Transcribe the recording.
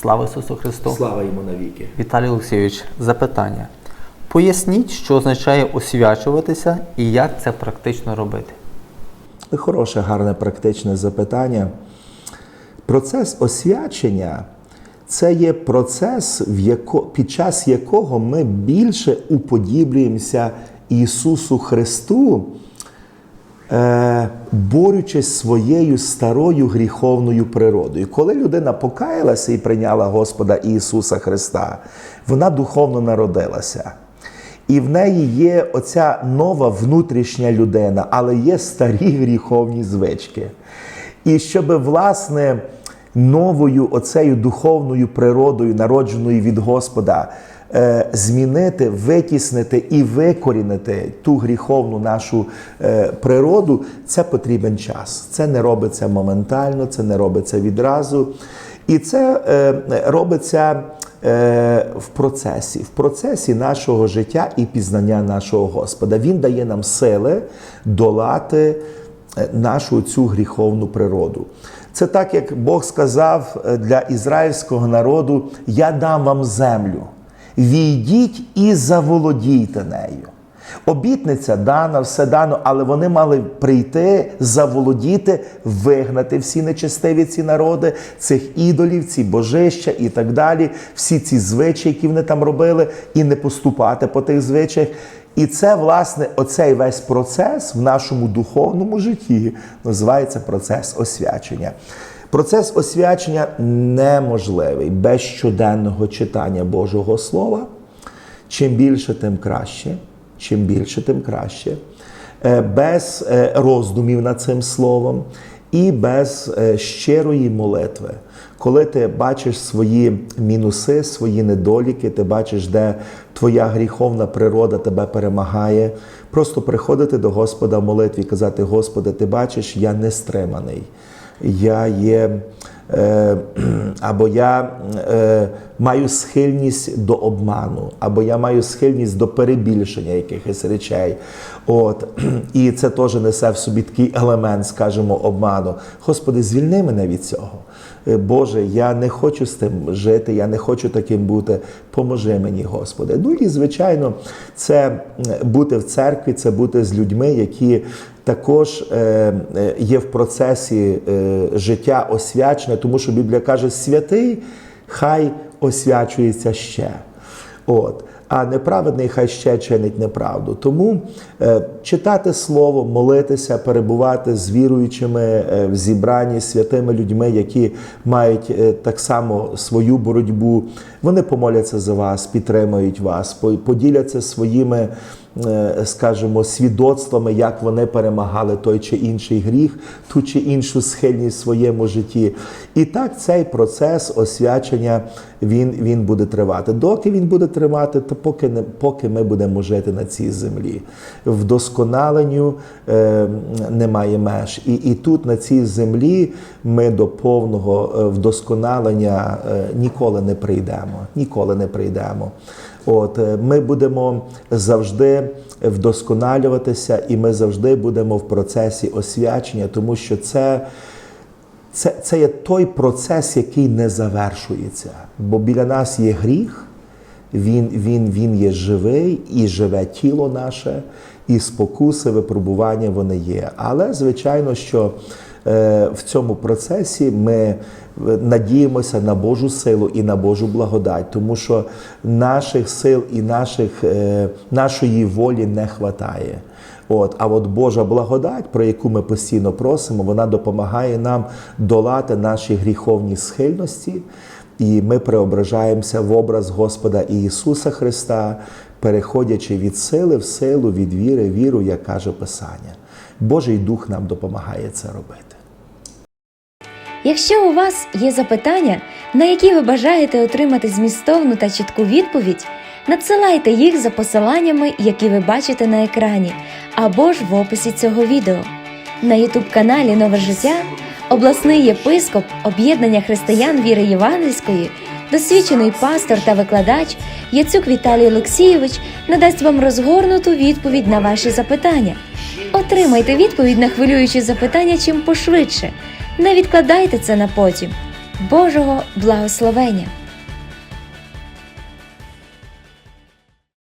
Слава Ісусу Христу! Слава йому навіки. Віталій Олексійович, запитання. Поясніть, що означає освячуватися і як це практично робити. Хороше, гарне практичне запитання. Процес освячення це є процес, в яко, під час якого ми більше уподіблюємося Ісусу Христу, борючись своєю старою гріховною природою. Коли людина покаялася і прийняла Господа Ісуса Христа, вона духовно народилася. І в неї є оця нова внутрішня людина, але є старі гріховні звички. І щоб, власне, новою оцею духовною природою, народженою від Господа, е, змінити, витіснити і викорінити ту гріховну нашу е, природу, це потрібен час. Це не робиться моментально, це не робиться відразу. І це е, робиться е, в процесі, в процесі нашого життя і пізнання нашого Господа. Він дає нам сили долати е, нашу цю гріховну природу. Це так, як Бог сказав е, для ізраїльського народу: Я дам вам землю, війдіть і заволодійте нею. Обітниця дана, все дано, але вони мали прийти, заволодіти, вигнати всі нечестиві ці народи, цих ідолів, ці божища і так далі, всі ці звичаї, які вони там робили, і не поступати по тих звичаях. І це, власне, оцей весь процес в нашому духовному житті називається процес освячення. Процес освячення неможливий без щоденного читання Божого Слова. Чим більше, тим краще. Чим більше, тим краще. Е, Без е, роздумів над цим словом і без е, щирої молитви. Коли ти бачиш свої мінуси, свої недоліки, ти бачиш, де твоя гріховна природа тебе перемагає, просто приходити до Господа в молитві і казати: Господи, ти бачиш, я не стриманий. Я є е, або я е, маю схильність до обману, або я маю схильність до перебільшення якихось речей. От. І це теж несе в собі такий елемент, скажімо, обману. Господи, звільни мене від цього. Е, Боже, я не хочу з тим жити, я не хочу таким бути. Поможи мені, Господи. Ну і звичайно, це бути в церкві, це бути з людьми, які також е, е, є в процесі е, життя освячення, тому що Біблія каже, святий хай освячується ще. От. А неправедний хай ще чинить неправду. Тому е, читати слово, молитися, перебувати з віруючими е, в зібранні святими людьми, які мають е, так само свою боротьбу. Вони помоляться за вас, підтримають вас, по- поділяться своїми, скажімо, свідоцтвами, як вони перемагали той чи інший гріх, ту чи іншу схильність в своєму житті. І так цей процес освячення він, він буде тривати. Доки він буде тривати, то поки, не, поки ми будемо жити на цій землі. Вдосконаленню е, немає меж. І, і тут, на цій землі, ми до повного е, вдосконалення е, ніколи не прийдемо. Ніколи не прийдемо. От е, ми будемо завжди вдосконалюватися, і ми завжди будемо в процесі освячення, тому що це. Це, це є той процес, який не завершується. Бо біля нас є гріх, він, він, він є живий і живе тіло наше, і спокуси, випробування вони є. Але, звичайно, що в цьому процесі ми е, надіємося на Божу силу і на Божу благодать, тому що наших сил і наших, е, нашої волі не вистачає. От, а от Божа благодать, про яку ми постійно просимо, вона допомагає нам долати наші гріховні схильності, і ми преображаємося в образ Господа Ісуса Христа, переходячи від сили в силу, від віри віру, як каже Писання. Божий Дух нам допомагає це робити. Якщо у вас є запитання, на які ви бажаєте отримати змістовну та чітку відповідь, надсилайте їх за посиланнями, які ви бачите на екрані, або ж в описі цього відео. На youtube каналі Нове життя обласний єпископ об'єднання християн віри Євангельської, досвідчений пастор та викладач Яцюк Віталій Олексійович надасть вам розгорнуту відповідь на ваші запитання. Отримайте відповідь на хвилюючі запитання чим пошвидше. Не відкладайте це на потім. Божого благословення!